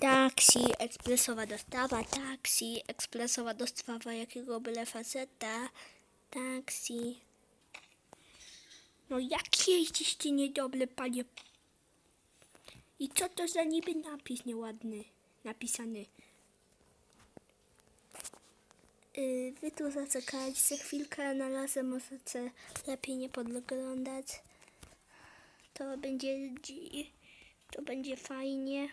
Taksi, ekspresowa dostawa, taksi, ekspresowa dostawa jakiego byle faceta, taksi. No jak jeździsz ty niedobre, panie? I co to za niby napis nieładny napisany? Yy, wy tu zaczekajcie chwilkę, na razie możecie lepiej nie podglądać. To będzie, dzi- to będzie fajnie.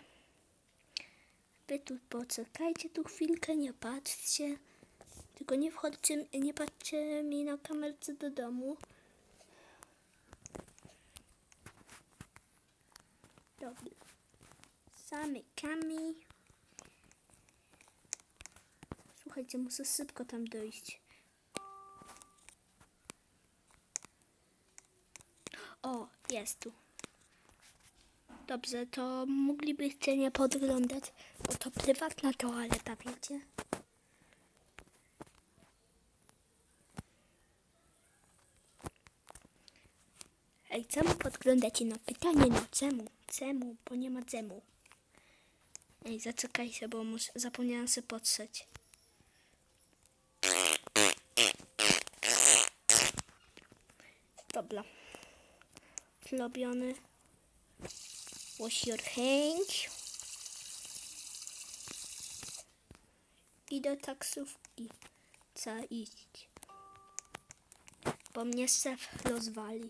Wy tu poczekajcie tu chwilkę, nie patrzcie. Tylko nie wchodźcie, nie patrzcie mi na kamerce do domu. Dobra. Zamykamy. Słuchajcie, muszę szybko tam dojść. O, jest tu. Dobrze, to moglibyście nie podglądać, bo to prywatna toaleta, wiecie? Ej, czemu podglądacie na pytanie? No czemu? Czemu? Bo nie ma czemu. Ej, zaczekajcie, bo muszę, zapomniałam się potrzeć. Dobra. Zrobiony. Wash your hands. I do taksówki. Trzeba iść. Bo mnie szef rozwali.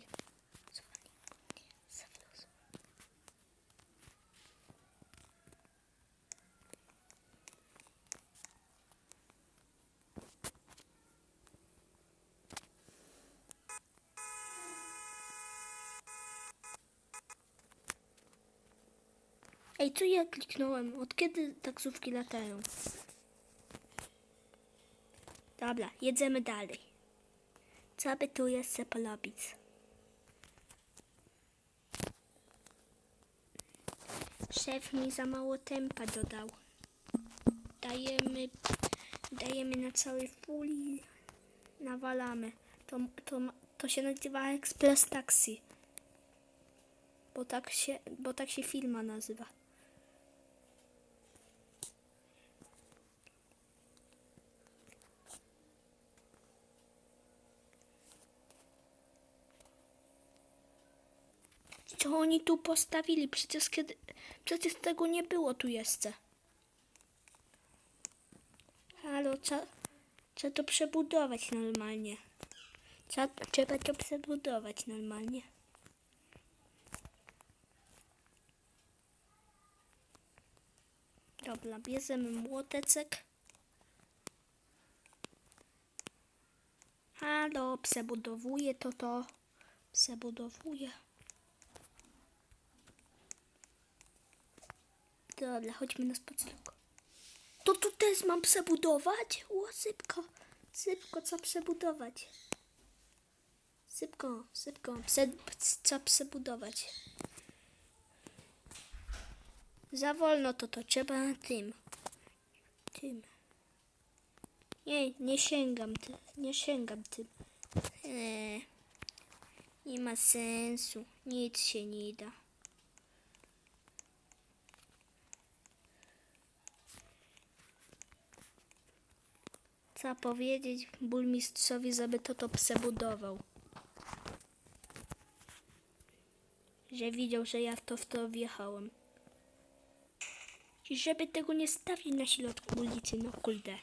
Ej, co ja kliknąłem? Od kiedy taksówki latają? Dobra, jedziemy dalej. Co by tu jeszcze porobić? Szef mi za mało tempa dodał. Dajemy, dajemy na całej fuli. Nawalamy. To, to, to się nazywa Express Taxi. Bo tak się, bo tak się firma nazywa. Co oni tu postawili? Przecież kiedy, przecież tego nie było tu jeszcze. Halo, co, trzeba to przebudować normalnie. Trzeba, trzeba to przebudować normalnie. Dobra, bierzemy młoteczek. Halo, przebudowuję to to. Przebudowuję. Dobra, chodźmy na spacerek. To tu też mam przebudować? O, szybko. Szybko, co przebudować? Szybko, szybko. Prze, co przebudować? Za wolno to to, trzeba tym. Tym. Nie, nie sięgam tym. Nie sięgam tym. Eee, nie ma sensu. Nic się nie da. Trzeba powiedzieć burmistrzowi, żeby to to przebudował. Że widział, że ja w to w to wjechałem. I żeby tego nie stawić na środku ulicy, no kurde.